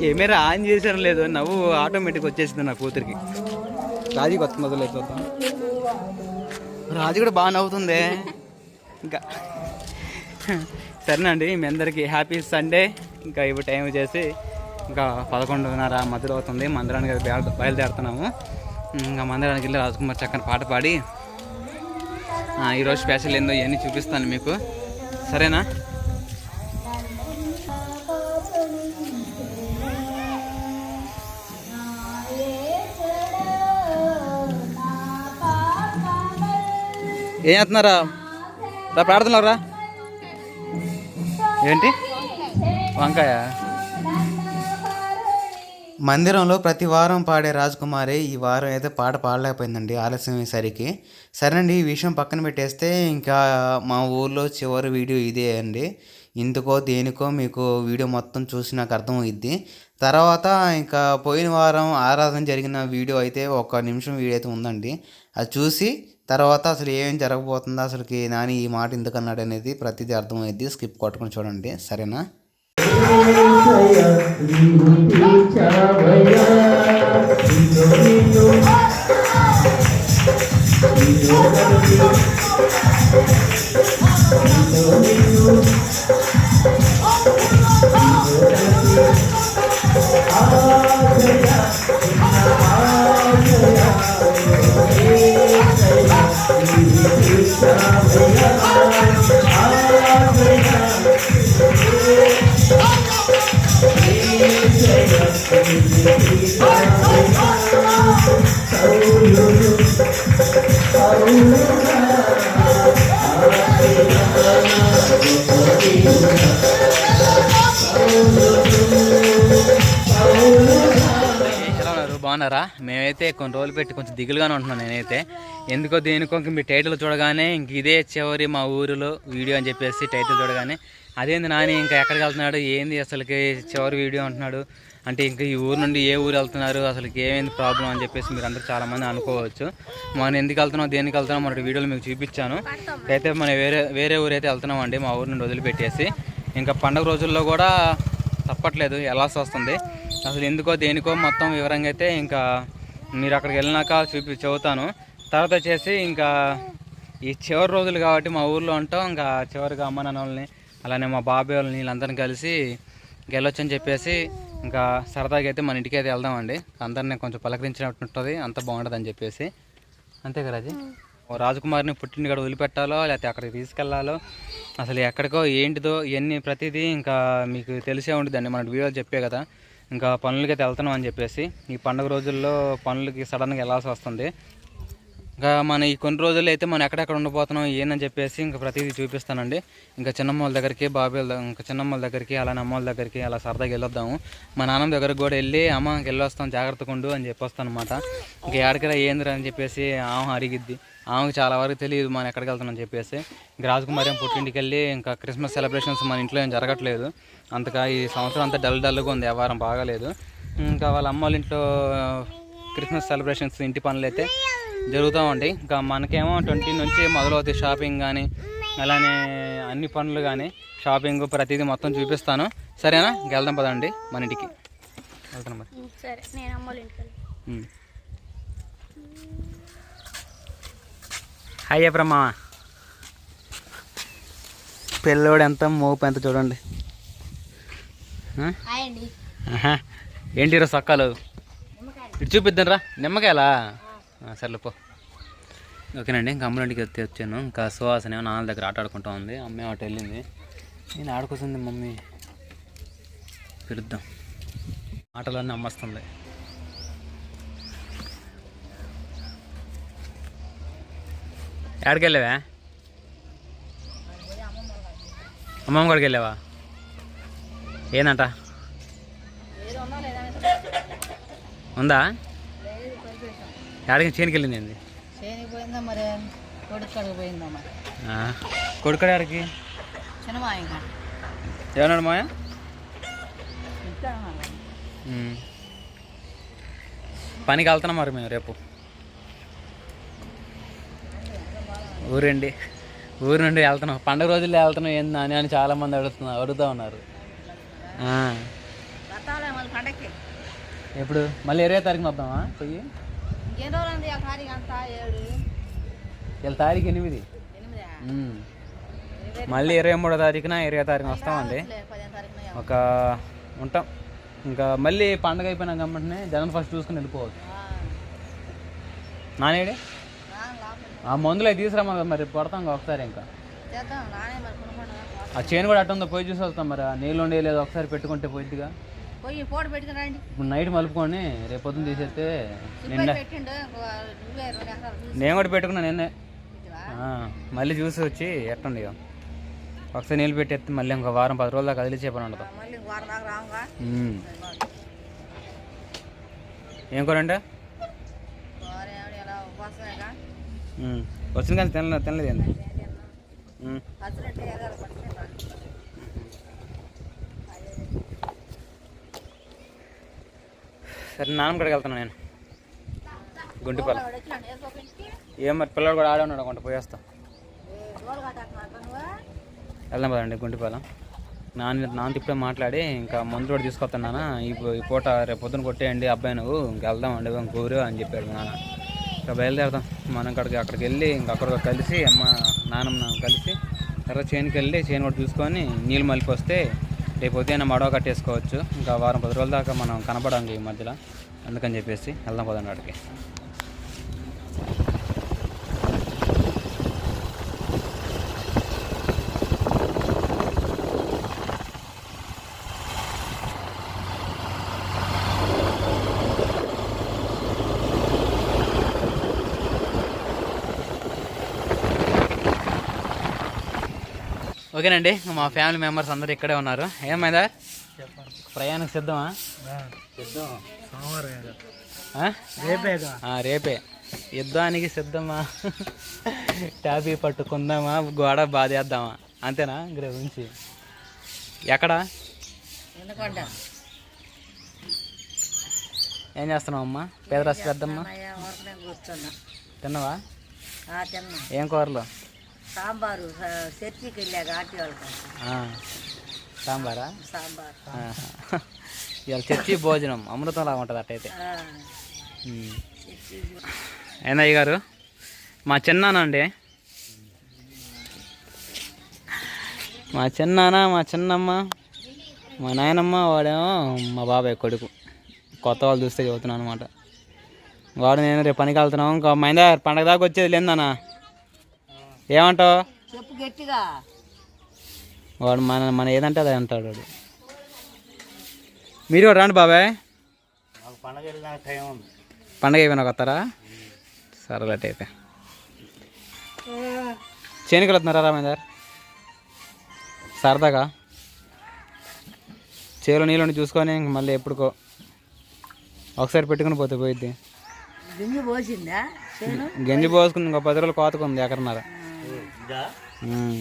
Camera on చేసాను లేదు నవ్వు ఆటోమేటిక్ వచ్చేసింది నా కూతురికి. రాజీ కొత్త మొదలు చూద్దాం రాజు కూడా బాగా నవ్వుతుంది. ఇంకా సరేనండి మీ అందరికీ హ్యాపీ సండే ఇంకా ఇప్పుడు టైం వచ్చేసి ఇంకా పదకొండున్నర మధ్యలో అవుతుంది. మందిరానికి బయలుదేరుతున్నాము. ఇంకా మందిరానికి వెళ్ళి రాజకుమార్ చక్కని పాట పాడి ఈరోజు స్పెషల్ ఏందో ఇవన్నీ చూపిస్తాను మీకు. సరేనా? ఏం చేస్తున్నారా? రా ప్రార్థనలు రా. ఏంటి? వంకాయ. మందిరంలో ప్రతి వారం పాడే రాజకుమారి ఈ వారం అయితే పాట పాడలేకపోయిందండి ఆలస్యం అయ్యేసరికి. సరేనండి ఈ విషయం పక్కన పెట్టేస్తే ఇంకా మా ఊర్లో చివరి వీడియో ఇదే అండి. ఇందుకో దేనికో మీకు వీడియో మొత్తం చూసి నాకు అర్థమవుద్ది. తర్వాత ఇంకా పోయిన వారం ఆరాధన జరిగిన వీడియో అయితే ఒక నిమిషం వీడియో అయితే ఉందండి. అది చూసి తర్వాత అసలు ఏం జరగబోతుందో అసలుకి నాని ఈ మాట ఎందుకు అన్నాడు అనేది ప్రతిదీ అర్థమైద్ది స్కిప్ కొట్టుకొని చూడండి. సరేనా? బాగున్నారా? మేమైతే కొన్ని రోజులు పెట్టి కొంచెం దిగులుగానే ఉంటున్నాను నేనైతే. ఎందుకో దేనికో ఇంక మీ టైటిల్ చూడగానే ఇంక ఇదే చివరి మా ఊరిలో వీడియో అని చెప్పేసి టైటిల్ చూడగానే అదేంది నాని ఇంకా ఎక్కడికి వెళ్తున్నాడు? ఏంది అసలుకి చివరి వీడియో అంటున్నాడు? అంటే ఇంకా ఈ ఊరు నుండి ఏ ఊరు వెళ్తున్నారు అసలు ఏమైంది ప్రాబ్లం అని చెప్పేసి మీరు అందరూ చాలామంది అనుకోవచ్చు. మనం ఎందుకు వెళ్తున్నాం దేనికి వెళ్తున్నాం మన వీడియోలు మీకు చూపించాను. అయితే మనం వేరే వేరే ఊరు అయితే వెళ్తున్నాం అండి మా ఊరు నుండి వదిలిపెట్టేసి. ఇంకా పండగ రోజుల్లో కూడా తప్పట్లేదు వెళ్ళాల్సి వస్తుంది. అసలు ఎందుకో దేనికో మొత్తం వివరంగా అయితే ఇంకా మీరు అక్కడికి వెళ్ళినాక చూపి చెబుతాను. తర్వాత వచ్చేసి ఇంకా ఈ చివరి రోజులు కాబట్టి మా ఊర్లో ఉంటాం. ఇంకా చివరిగా అమ్మ నాన్న వాళ్ళని అలానే మా బాబాయ్ వాళ్ళని వీళ్ళందరిని కలిసి గెలొచ్చని చెప్పేసి ఇంకా సరదాగా అయితే మన ఇంటికి అయితే వెళ్దామండి. అందరినీ కొంచెం పలకరించినట్టు ఉంటుంది అంత బాగుంటుంది అని చెప్పేసి. అంతే కదా ఓ రాజకుమారిని పుట్టిన కాడ వదిలిపెట్టాలో లేకపోతే అక్కడికి తీసుకెళ్ళాలో అసలు ఎక్కడికో ఏంటిదో ఇవన్నీ ప్రతిదీ ఇంకా మీకు తెలిసే ఉంటుందండి మన వీడియోలు చెప్పే కదా. ఇంకా పనులకి అయితే వెళ్తున్నాం అని చెప్పేసి. ఈ పండుగ రోజుల్లో పనులకి సడన్గా వెళ్ళాల్సి వస్తుంది. ఇంకా మన ఈ కొన్ని రోజులు అయితే మనం ఎక్కడెక్కడ ఉండిపోతున్నాం ఏందని చెప్పేసి ఇంకా ప్రతిదీ చూపిస్తానండి. ఇంకా చిన్నమ్మల దగ్గరికి బాబాయ్ ఇంకా చిన్నమ్మ వాళ్ళ దగ్గరికి అలానే అమ్మ వాళ్ళ దగ్గరికి అలా సరదాగా వెళ్ళొద్దాము. మా నాన్నమ్మ దగ్గరికి కూడా వెళ్ళి అమ్మ వెళ్ళొస్తాం జాగ్రత్తగా ఉండు అని చెప్పొస్తాను అనమాట ఇంకా ఎక్కడికరా ఏందిరా అని చెప్పేసి ఆమె అడిగిద్ది. ఆమెకు చాలా వరకు తెలియదు మనం ఎక్కడికి వెళ్తున్నాం చెప్పేసి. ఇంకా రాజకుమారి ఏం పుట్టింటికి వెళ్ళి ఇంకా క్రిస్మస్ సెలబ్రేషన్స్ మన ఇంట్లో ఏం జరగట్లేదు. అంతగా ఈ సంవత్సరం అంతా డల్ డల్గా ఉంది వ్యవహారం బాగాలేదు. ఇంకా వాళ్ళ అమ్మ వాళ్ళ ఇంట్లో క్రిస్మస్ సెలబ్రేషన్స్ ఇంటి పనులు అయితే జరుగుతూ ఉంటాయి ఇంకా మనకేమో ట్వంటీ నుంచి మొదలవుతాయి షాపింగ్ కానీ అలానే అన్ని పనులు కానీ షాపింగ్ ప్రతిదీ మొత్తం చూపిస్తాను. సరేనా? వెళ్దాం పదండి మన ఇంటికి. వెళ్తాను మరి. సరే నేను. హాయ్ చెప్పరమ్మా పిల్లోడు ఎంత మోపు ఎంత చూడండి. ఏంటి ఈరోజు సొక్కాలు? ఇటు చూపిద్దాం రా నిమ్మకాయలా? సర్లేపో పో. ఓకేనండి ఇంకా అమ్మలంటికి వచ్చాను. ఇంకా సుహాసన ఏమో నాన్న దగ్గర ఆట ఆడుకుంటా ఉంది. అమ్మే అటు వెళ్ళింది. నేను ఆడుకొస్తుంది మమ్మీ. పిలుద్దాం. ఆటలన్నీ అమ్మస్తుంది. ఎక్కడికి వెళ్ళావా? అమ్మమ్మ కూడా వెళ్ళావా? ఏందంట? ఉందా? ఎక్కడికి చేనికి వెళ్ళింది ఏంది? చేనికి పోయిందా మరి? కొడుకు పోయిందా మరి? ఇంకా ఏమన్నాడు మాయ. పనికి వెళ్తున్నాం మరి మేము రేపు. ఊరండి. ఊరు నుండి వెళ్తున్నాం. పండుగ రోజుల్లో వెళ్తున్నాం. ఏంది అని అని చాలా మంది అడుగుతున్నారు అడుగుతూ ఉన్నారు. ఎప్పుడు? మళ్ళీ ఇరవై తారీఖున వద్దామా? పోయి? రోజులు ఆ తారీఖు అంతా? ఏడు? వీళ్ళ తారీఖు ఎనిమిది. మళ్ళీ ఇరవై మూడో తారీఖున ఇరవై తారీఖున వస్తామండి ఒక ఉంటాం. ఇంకా మళ్ళీ పండగ అయిపోయినాక వెంటనే జగన్ ఫస్ట్ చూసుకుని వెళ్ళిపోవచ్చు. నానేడే? ఆ మందులు అవి తీసుకురామా మరి పడతాం ఒకసారి ఇంకా. ఆ చేను కూడా అట్టుందో పోయి చూసి వస్తాం మరి ఆ నీళ్ళు ఉండే లేదు ఒకసారి పెట్టుకుంటే పోయిద్దిగా. పోయి పోటీ పెట్టుకుని రండి. ఇప్పుడు నైట్ మలుపుకొని రేపు పొద్దున్న తీసేస్తే నిన్న. పెట్టిండు ఒక నువ్వే రెండు ఎకరాలు చూసి. నేను కూడా పెట్టుకున్నా నిన్నే? ఆ, మళ్ళీ చూసి వచ్చి ఎట్టండి ఇక ఒకసారి నీళ్ళు పెట్టేస్తే మళ్ళీ ఇంకో వారం పది రోజులు దాకా కదిలిచ్చే పని ఉండదు. మళ్ళీ ఇంక వారం దాకా రాముగా? ఉమ్. ఏం కూర అంటే? వారం ఏమిటి ఎలా ఉపవాసమేగా ఉమ్. వచ్చింది కానీ తినలేదు తినలేదు ఏంది పట్టుకుని రా. సరే నాన్న కాడికి వెళ్తాను నేను. గుంటిపల్ల ఏం మరి పిల్లడు కూడా ఆడే ఉన్నాడు కొంట పోయేస్తా. వెళ్దాం పదండి గుంటిపాలెం. నాన్న నాన్న ఇప్పుడే మాట్లాడి ఇంకా మందు కూడా తీసుకొస్తున్నానా ఈ ఈ పూట రేపు పొద్దున కొట్టేయండి అబ్బాయి నువ్వు ఇంకా వెళ్దామండి అండి గోరు అని చెప్పాడు నాన్న. ఇంకా బయలుదేరదాం. మనం అక్కడికి అక్కడికి వెళ్ళి ఇంకా అక్కడ కలిసి అమ్మ నాన్నమ్మ కలిసి తర్వాత చేనుకి వెళ్ళి చేను కూడా చూసుకొని నీళ్ళు మలిపి వస్తే రేపు ఉదయం మడవ కట్టేసుకోవచ్చు. ఇంకా వారం పది రోజుల దాకా మనం కనపడాలి ఈ మధ్యలో. అందుకని చెప్పేసి వెళ్దాం పదండి అక్కడికి. ఓకేనండి మా ఫ్యామిలీ మెంబర్స్ అందరు ఇక్కడే ఉన్నారు. ఏమైందా ప్రయాణం సిద్ధమా సిద్ధం రేపే యుద్ధానికి సిద్ధమా? టాపీ పట్టుకుందామా? గోడ బాధేద్దామా? అంతేనా? గురించి. ఎక్కడ? ఏం చేస్తున్నావు అమ్మా పేదరాశి పెద్దమ్మ తిన్నావా? ఆ తిన్నా. ఏం కూరలు? సాంబారు చర్చికి వెళ్ళాక ఆర్టీ వాళ్ళకి సాంబారా? సాంబార్. ఇవాళ చర్చి భోజనం అమృతంలా ఉంటుంది అట్టయితే ఏందయ్య గారు? మా చిన్నాన్న అండి? మా చిన్నాన్న మా చిన్నమ్మ మా నాయనమ్మ వాడేమో మా బాబాయ్ కొడుకు. కొత్త వాళ్ళు చూస్తే చదువుతున్నాను అనమాట వాడు నేను రేపు పనికి వెళ్తున్నాం. ఇంకా మైందా పండగ దాకా వచ్చేది లేదన్నా. ఏమంటావు? చెప్పు గట్టిగా. వాడు మన మన ఏదంటే అదే అంటాడు వాడు. మీరు కూడా రండి బాబాయ్. పండగ అయిపోయినాక వస్తారా? సరేలే అయితే. చేనికి వెళ్తున్నారా రామేందర్? సరదాగా? చేలో నీళ్ళు చూసుకొని ఇంక మళ్ళీ ఎప్పుడుకో ఒకసారి పెట్టుకుని పోతే పోయిద్ది. గింజి పోసిందా చేను? గంజి పోసుకుని ఇంకో పది రోజులు కోతకుంది ఎక్కడన్నారా ఉమ్.